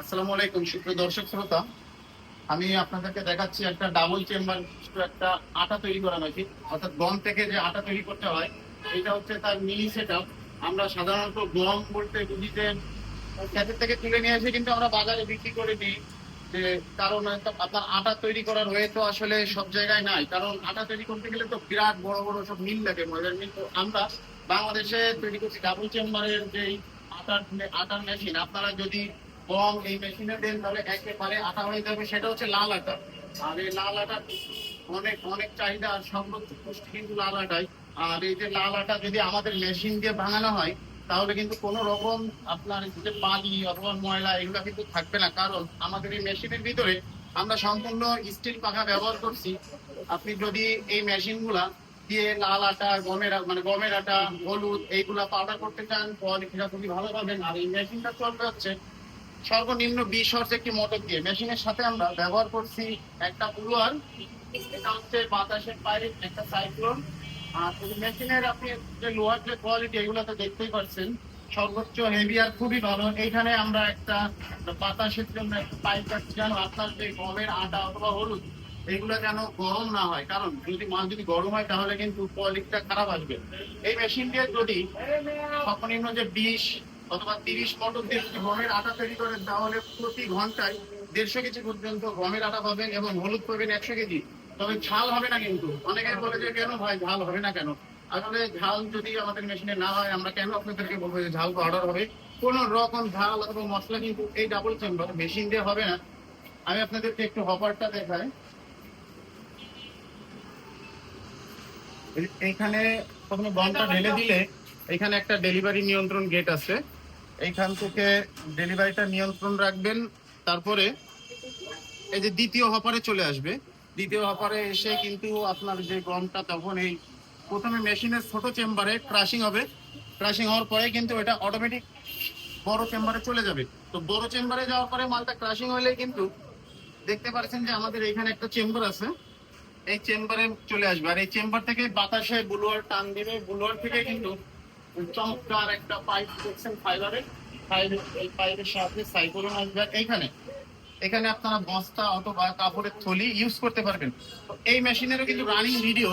আসসালামু আলাইকুম, সুপ্রিয় দর্শক শ্রোতা। আমি আপনাদেরকে দেখাচ্ছি একটা ডাবল চেম্বার একটা আটা তৈরি করা মেশিন অর্থাৎ গম থেকে যে আটা তৈরি করতে হয়, এটা হচ্ছে তার মিনি সেট আমরা সাধারণত গম বলতে বুঝি যে ক্ষেতের থেকে তুলে নিয়ে এসে কিন্তু আমরা বাজারে বিক্রি করে দিই যে কারণ আপনার আটা তৈরি করার হয়ে তো আসলে সব জায়গায় নাই। কারণ আটা তৈরি করতে গেলে তো বিরাট বড় বড় সব মিল লাগে ময়দার মিল তো আমরা বাংলাদেশে তৈরি করছি ডাবল চেম্বারের যেই আটার আটার মেশিন আপনারা যদি গম এই মেশিনে দেন তাহলে একেবারে আটা হয়ে যাবে, সেটা হচ্ছে লাল আটা। আর এই লাল আটা অনেক অনেক চাহিদা আর সর্বোচ্চ পুষ্টি কিন্তু লাল আটাই। আর এই যে লাল আটা যদি আমাদের মেশিন দিয়ে ভাঙানো হয়, তাহলে কিন্তু কোনো রকম আপনার যে বালি অথবা ময়লা এগুলো কিন্তু থাকবে না। কারণ আমাদের এই মেশিনের ভিতরে আমরা সম্পূর্ণ স্টিল পাখা ব্যবহার করছি। আপনি যদি এই মেশিনগুলা দিয়ে লাল আটা, গমের মানে গমের আটা, হলুদ এইগুলা পাউডার করতে চান কোয়ালিটিটা খুবই ভালো পাবেন। আর এই মেশিনটা চলবে হচ্ছে সর্বনিম্ন বিশ হর্স একটি মোটর দিয়ে মেশিনের সাথে আমরা ব্যবহার করছি একটা ব্লুয়ার বাতাসের পাইপ, একটা সাইক্লোন। আর মেশিনের আপনি যে যে কোয়ালিটি এগুলো তো দেখতেই পাচ্ছেন, সর্বোচ্চ হেভি আর খুবই ভালো। এইখানে আমরা একটা বাতাসের জন্য একটা পাইপ রাখছি যেন আপনার যে গমের আটা অথবা হলুদ, এগুলো যেন গরম না হয়। কারণ যদি মাল যদি গরম হয়, তাহলে কিন্তু কোয়ালিটিটা খারাপ আসবে। এই মেশিন দিয়ে যদি সর্বনিম্ন যে বিশ অথবা তিরিশ মোটর দিয়ে যদি গমের আটা তৈরি করেন, তাহলে প্রতি ঘন্টায় দেড়শো কেজি পর্যন্ত গমের আটা পাবেন এবং হলুদ পাবেন একশো কেজি। তবে ঝাল হবে না কিন্তু। অনেকে বলে যে, কেন ভাই, ঝাল হবে না কেন? আসলে ঝাল যদি আমাদের মেশিনে না হয়, আমরা কেন আপনাদেরকে বলব যে, ঝাল পাউডার হবে? কোন রকম ঝাল অথবা মশলা কিন্তু এই ডাবল চেম্বার মেশিন দিয়ে হবে না। আমি আপনাদেরকে একটু হপারটা দেখাই। এইখানে প্রথমে গমটা ঢেলে দিলে এখানে একটা ডেলিভারি নিয়ন্ত্রণ গেট আছে। এইখান থেকে ডেলিভারিটা নিয়ন্ত্রণ রাখবেন। তারপরে এই যে দ্বিতীয় হপারে চলে আসবে। দ্বিতীয় হপারে এসে কিন্তু আপনার যে গমটা, তখন এই প্রথমে মেশিনের ছোট চেম্বারে ক্রাশিং হবে। ক্রাশিং হওয়ার পরে কিন্তু এটা অটোমেটিক বড় চেম্বারে চলে যাবে। তো বড় চেম্বারে যাওয়ার পরে মালটা ক্রাশিং হলে কিন্তু দেখতে পাচ্ছেন যে আমাদের এখানে একটা চেম্বার আছে। এই চেম্বারে চলে আসবে। আর এই চেম্বার থেকে বাতাসে বুলোয়ার টান দিবে। বুলোয়ার থেকে কিন্তু চমৎকার একটা পাইপ দেখছেন ফাইবারের ফাইবার এই পাইপের সাথে সাইক্লোন আসবে। এইখানে, এখানে আপনারা বস্তা অথবা কাপড়ের থলি ইউজ করতে পারবেন। এই মেশিনেরও কিন্তু রানিং ভিডিও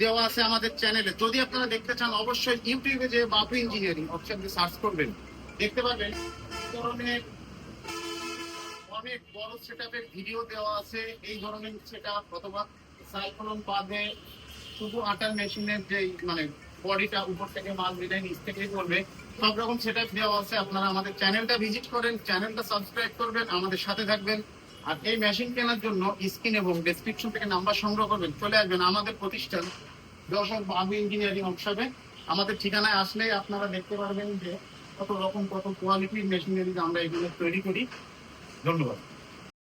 দেওয়া আছে আমাদের চ্যানেলে যদি আপনারা দেখতে চান, অবশ্যই ইউটিউবে যে বাপু ইঞ্জিনিয়ারিং অপশন দিয়ে সার্চ করবেন। দেখতে পারবেন এই ধরনের অনেক বড় সেটআপের ভিডিও দেওয়া আছে। এই ধরনের সেটআপ অথবা সাইক্লোন বাদে শুধু আটার মেশিনের যে মানে বডিটা উপর থেকে মাল দিলে নিচ থেকেই করবে। সব রকম সেটআপ দেওয়া আছে। আপনারা আমাদের চ্যানেলটা ভিজিট করেন চ্যানেলটা সাবস্ক্রাইব করবেন, আমাদের সাথে থাকবেন। আর এই মেশিন কেনার জন্য স্ক্রিন এবং ডেসক্রিপশন থেকে নাম্বার সংগ্রহ করবেন। চলে আসবেন আমাদের প্রতিষ্ঠান দর্শক বাবু ইঞ্জিনিয়ারিং ওয়ার্কশপে আমাদের ঠিকানায় আসলে আপনারা দেখতে পারবেন যে কত রকম, কত কোয়ালিটির মেশিনারি আমরা এগুলো তৈরি করি। ধন্যবাদ।